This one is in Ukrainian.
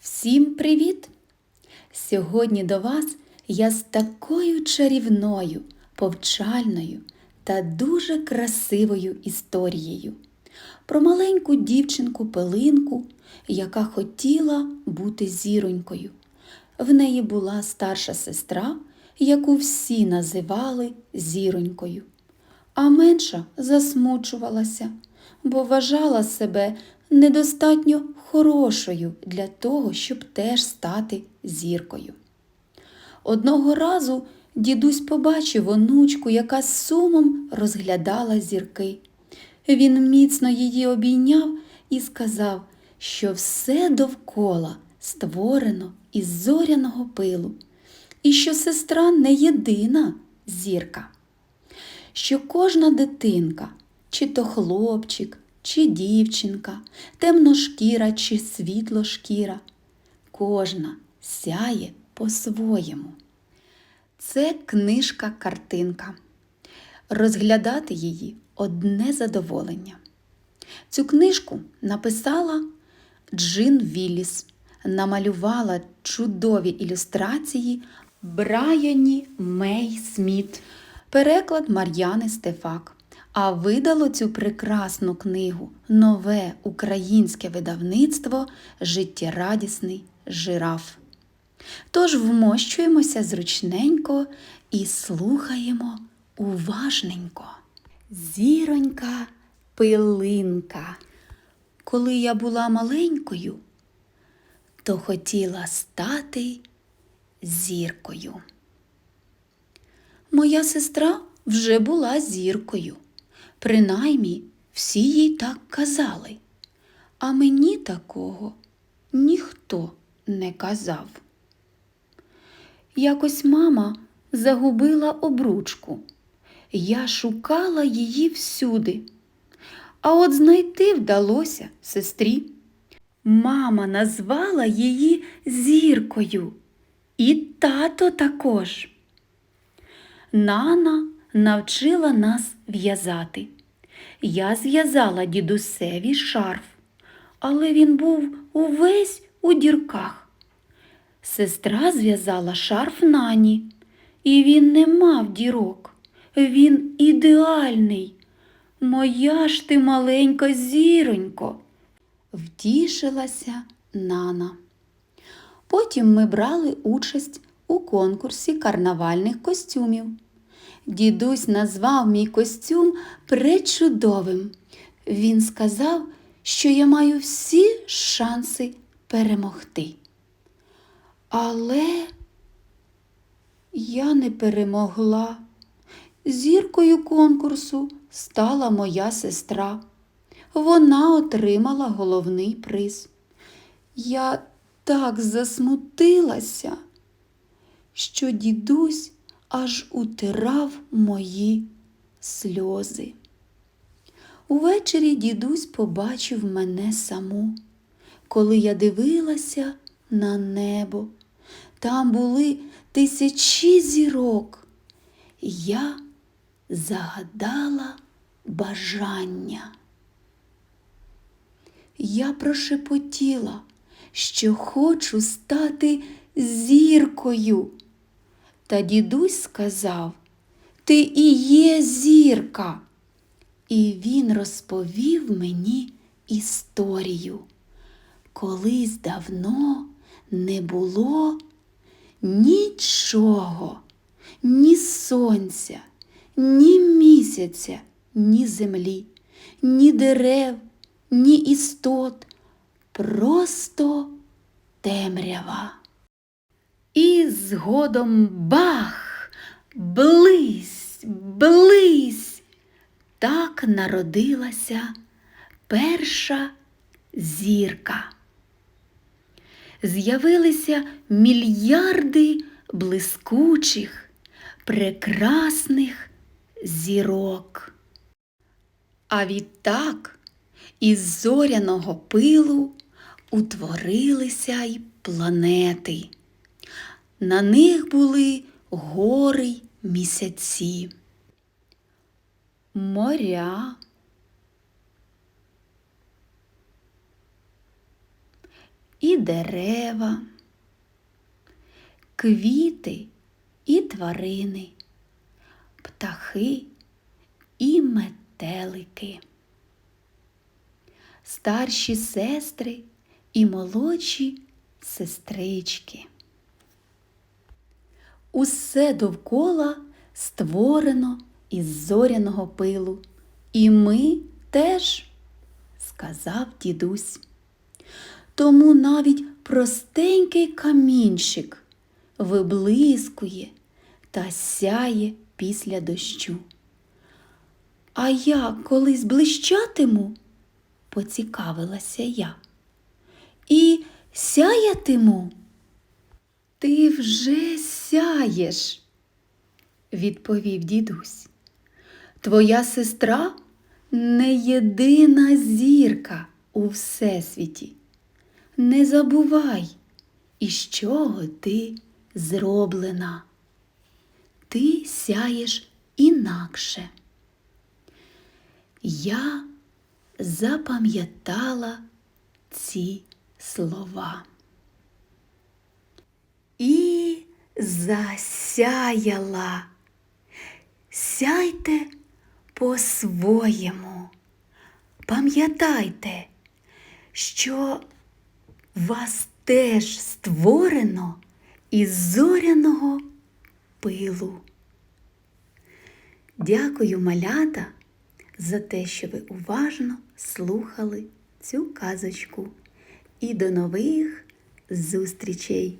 Всім привіт! Сьогодні до вас я з такою чарівною, повчальною та дуже красивою історією про маленьку дівчинку Пилинку, яка хотіла бути зіронькою. В неї була старша сестра, яку всі називали зіронькою, а менша засмучувалася, бо вважала себе недостатньо хорошою для того, щоб теж стати зіркою. Одного разу дідусь побачив онучку, яка з сумом розглядала зірки. Він міцно її обійняв і сказав, що все довкола створено із зоряного пилу, і що сестра не єдина зірка, що кожна дитинка, чи то хлопчик, чи дівчинка, темношкіра чи світлошкіра, кожна сяє по-своєму. Це книжка-картинка. Розглядати її одне задоволення. Цю книжку написала Джин Вілліс, намалювала чудові ілюстрації Брайані Мей Сміт, переклад Мар'яни Стефак. А видало цю прекрасну книгу нове українське видавництво Життєрадісний жираф. Тож вмощуємося зручненько і слухаємо уважненько. Зіронька пилинка. Коли я була маленькою, то хотіла стати зіркою. Моя сестра вже була зіркою. Принаймні, всі їй так казали, а мені такого ніхто не казав. Якось мама загубила обручку. Я шукала її всюди. А от знайти вдалося сестрі. Мама назвала її зіркою, і тато також. Нана навчила нас в'язати. Я зв'язала дідусеві шарф, але він був увесь у дірках. Сестра зв'язала шарф нані, і він не мав дірок. Він ідеальний. Моя ж ти маленька зіронько, втішилася Нана. Потім ми брали участь у конкурсі карнавальних костюмів. Дідусь назвав мій костюм пречудовим. Він сказав, що я маю всі шанси перемогти. Але я не перемогла. Зіркою конкурсу стала моя сестра. Вона отримала головний приз. Я так засмутилася, що дідусь аж утирав мої сльози. Увечері дідусь побачив мене саму, коли я дивилася на небо. Там були тисячі зірок. Я загадала бажання. Я прошепотіла, що хочу стати зіркою. Та дідусь сказав, ти і є зірка. І він розповів мені історію. Колись давно не було нічого, ні сонця, ні місяця, ні землі, ні дерев, ні істот, просто темрява. Згодом бах, близь, близь. Так народилася перша зірка. З'явилися мільярди блискучих, прекрасних зірок. А відтак із зоряного пилу утворилися й планети. На них були гори місяці, моря, і дерева, квіти і тварини, птахи і метелики, старші сестри і молодші сестрички. Усе довкола створено із зоряного пилу, і ми теж, сказав дідусь. Тому навіть простенький камінчик виблискує та сяє після дощу. А я колись блищатиму, поцікавилася я. І сяятиму. Ти вже сяєш, відповів дідусь. Твоя сестра не єдина зірка у всесвіті. Не забувай, із чого ти зроблена. Ти сяєш інакше. Я запам'ятала ці слова. І засяяла. Сяйте по-своєму. Пам'ятайте, що вас теж створено із зоряного пилу. Дякую, малята, за те, що ви уважно слухали цю казочку. І до нових зустрічей!